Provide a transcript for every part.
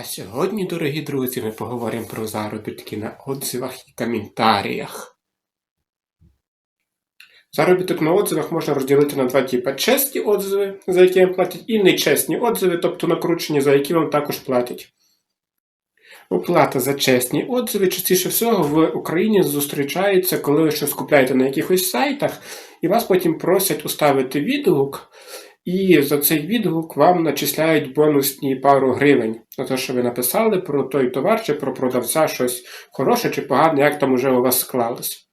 А сьогодні, дорогі друзі, ми поговоримо про заробітки на отзивах і коментарях. Заробіток на отзивах можна розділити на два типи: чесні отзиви, за які вам платять, і нечесні отзиви, тобто накручені, за які вам також платять. Оплата за чесні отзиви частіше всього в Україні зустрічається, коли ви щось купляєте на якихось сайтах, і вас потім просять уставити відгук, і за цей відгук вам начисляють бонусні пару гривень за те, що ви написали про той товар чи про продавця щось хороше чи погане, як там уже у вас склалось.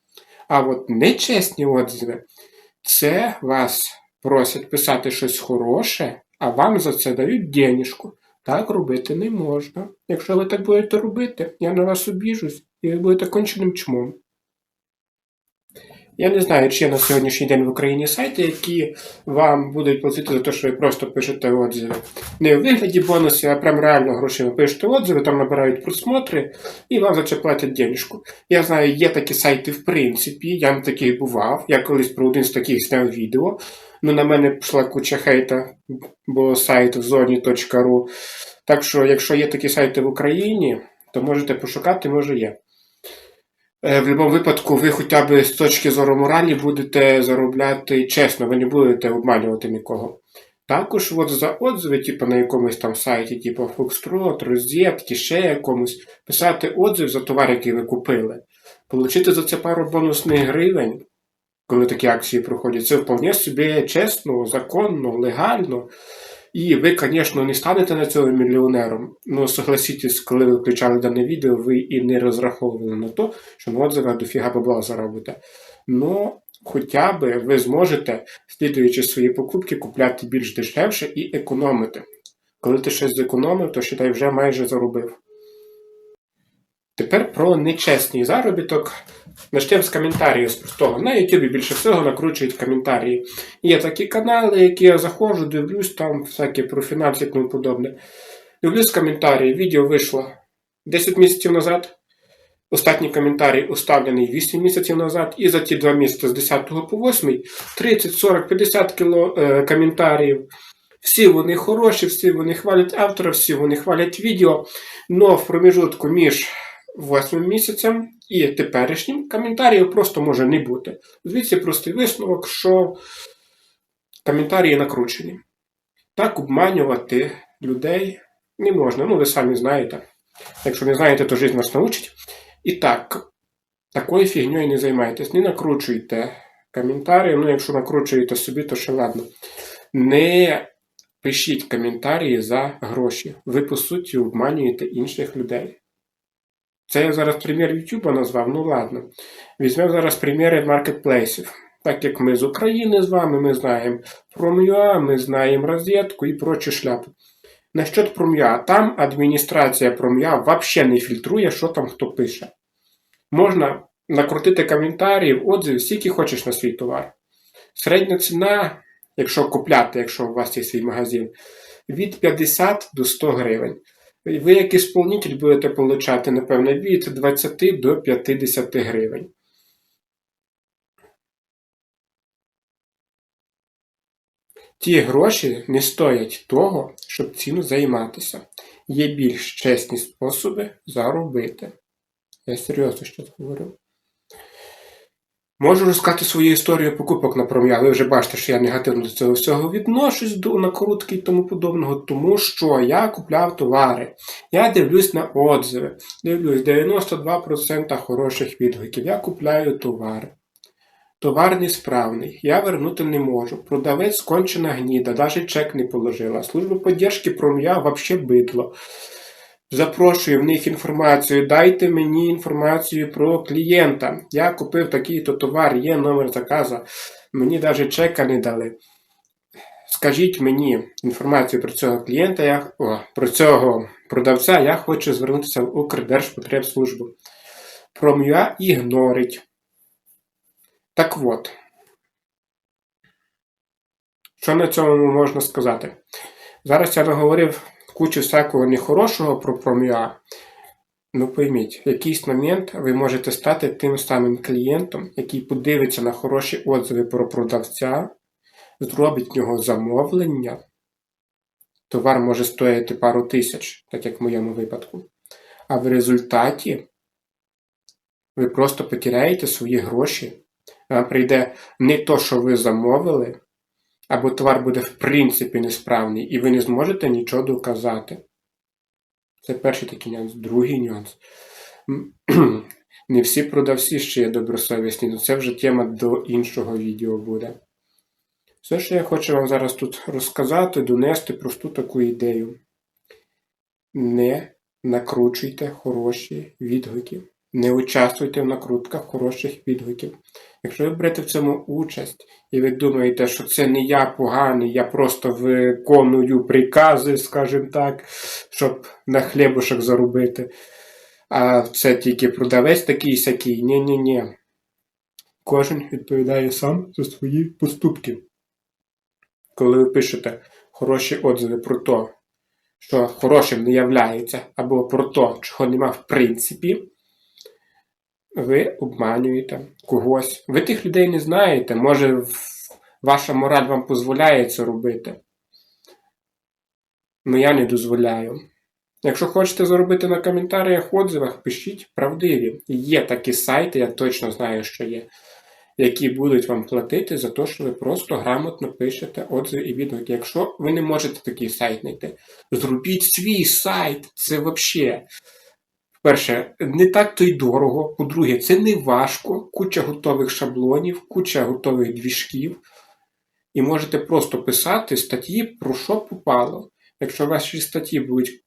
А от нечесні отзиви це вас просять писати щось хороше, а вам за це дають денежку. Так робити не можна. Якщо ви так будете робити, я на вас обіжусь, і ви будете конченим чмом. Я не знаю, чи є на сьогоднішній день в Україні сайти, які вам будуть платити за те, що ви просто пишете отзиви. Не у вигляді бонусів, а прям реально грошима пишете отзиви, там набирають просмотри і вам за це платять денежку. Я знаю, є такі сайти в принципі, я на таких бував. Я колись про один з таких зняв відео. Ну, на мене пішла куча хейта, бо сайт в зоні.ру. Так що, якщо є такі сайти в Україні, то можете пошукати, може є. Е, В будь-якому випадку, ви хоча б з точки зору моралі будете заробляти чесно, ви не будете обманювати нікого. Також от за отзиви, типу на якомусь там сайті, типу Foxtrot, Розетки, ще якомусь, писати отзив за товар, який ви купили, отримати за це пару бонусних гривень, коли такі акції проходять, це вполне собі чесно, законно, легально. І ви, звісно, не станете на цього мільйонером. Ну, согласитесь, коли ви включали дане відео, ви і не розраховували на те, що на отзивах дофіга бабла заробите. Ну, хоча б ви зможете, слідуючи свої покупки, купляти більш дешевше і економити. Коли ти щось зекономив, то считай, вже майже заробив. Тепер про нечесний заробіток. Начнемо з коментарів з простого. На YouTube більше всього накручують коментарі. Є такі канали, які я заходжу, дивлюсь там всякі про фінанси і тому подобне. Дивлюсь коментарі. Відео вийшло 10 місяців назад. Останній коментарій уставлений 8 місяців назад, і за ті 2 місяці з 10 по 8 30, 40, 50 кіло, е, коментарів. Всі вони хороші, всі вони хвалять автора, всі вони хвалять відео. Но в проміжутку між 8 місяцем і теперішнім коментарів просто може не бути. Звідси простий висновок, що коментарі накручені. Так обманювати людей не можна. Ну, ви самі знаєте. Якщо не знаєте, то життя нас научить. І так, такою фігньою не займайтесь, не накручуйте коментарі. Ну, якщо накручуєте собі, то ще ладно. Не пишіть коментарі за гроші. Ви, по суті, обманюєте інших людей. Це я зараз примір YouTube назвав, ну ладно. Візьмемо зараз приміри маркетплейсів. Так як ми з України з вами, ми знаємо Prom.ua, ми знаємо розетку і прочі шляпи. Насчет Prom.ua, там адміністрація Prom.ua взагалі не фільтрує, що там хто пише. Можна накрутити коментарів, отзив, скільки хочеш на свій товар. Середня ціна, якщо купляти, якщо у вас є свій магазин, від 50 до 100 гривень. Ви, як ісполнитель, будете получати, напевно, від 20 до 50 гривень. Ті гроші не стоять того, щоб ціну займатися. Є більш чесні способи заробити. Я серйозно щось говорю. Можу розказати свою історію покупок на пром'я. Ви вже бачите, що я негативно до цього всього відношусь до накрутки і тому подобного, тому що я купляв товари. Я дивлюсь на отзиви. Дивлюсь, 92% хороших відгуків. Я купляю товар. Товар несправний, я вернути не можу. Продавець кончена гніда, навіть чек не положила. Служба поддержки пром'я вообще бидло. Запрошую в них інформацію. Дайте мені інформацію про клієнта. Я купив такий-то товар, є номер заказу. Мені навіть чека не дали. Скажіть мені інформацію про цього клієнта, я, о, про цього продавця, я хочу звернутися в Укрдержпотребслужбу. Пром'я ігнорить. Так от. Що на цьому можна сказати? Зараз я наговорив кучу всякого нехорошого про пром'я. Ну пойміть, в якийсь момент ви можете стати тим самим клієнтом, який подивиться на хороші отзиви про продавця, зробить в нього замовлення товар може стоїти пару тисяч, так як в моєму випадку. А в результаті ви просто потеряєте свої гроші. Прийде не то, що ви замовили, або товар буде в принципі несправний, і ви не зможете нічого доказати. Це перший такий нюанс. Другий нюанс. Не всі продавці ще є добросовісні, але це вже тема до іншого відео буде. Все, що я хочу вам зараз тут розказати, донести просту таку ідею. Не накручуйте хороші відгуки. Не участвуйте в накрутках хороших відгуків. Якщо ви берете в цьому участь і ви думаєте, що це не я поганий, я просто виконую прикази, скажімо так, щоб на хлібушок заробити, а це тільки продавець такий сякий. Ні-ні-ні. Кожен відповідає сам за свої поступки. Коли ви пишете хороші отзиви про те, що хорошим не являється, або про те, чого нема в принципі, ви обманюєте когось. Ви тих людей не знаєте. Може, ваша мораль вам дозволяє це робити. Ну я не дозволяю. Якщо хочете заробити на коментарях, отзивах, пишіть правдиві. Є такі сайти, я точно знаю, що є, які будуть вам платити за те, що ви просто грамотно пишете отзиви і відгуки. Якщо ви не можете такий сайт знайти, зробіть свій сайт. Це взагалі. Перше, не так то й дорого. По-друге, це не важко. Куча готових шаблонів, куча готових двіжків. І можете просто писати статті про що попало. Якщо ваші статті будуть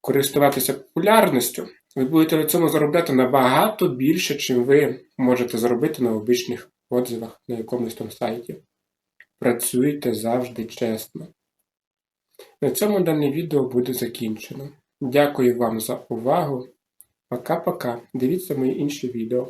користуватися популярністю, ви будете на цьому заробляти набагато більше, чим ви можете заробити на обичних отзивах на якомусь там сайті. Працюйте завжди чесно. На цьому дане відео буде закінчено. Дякую вам за увагу. Пока-пока. Дивіться мої інші відео.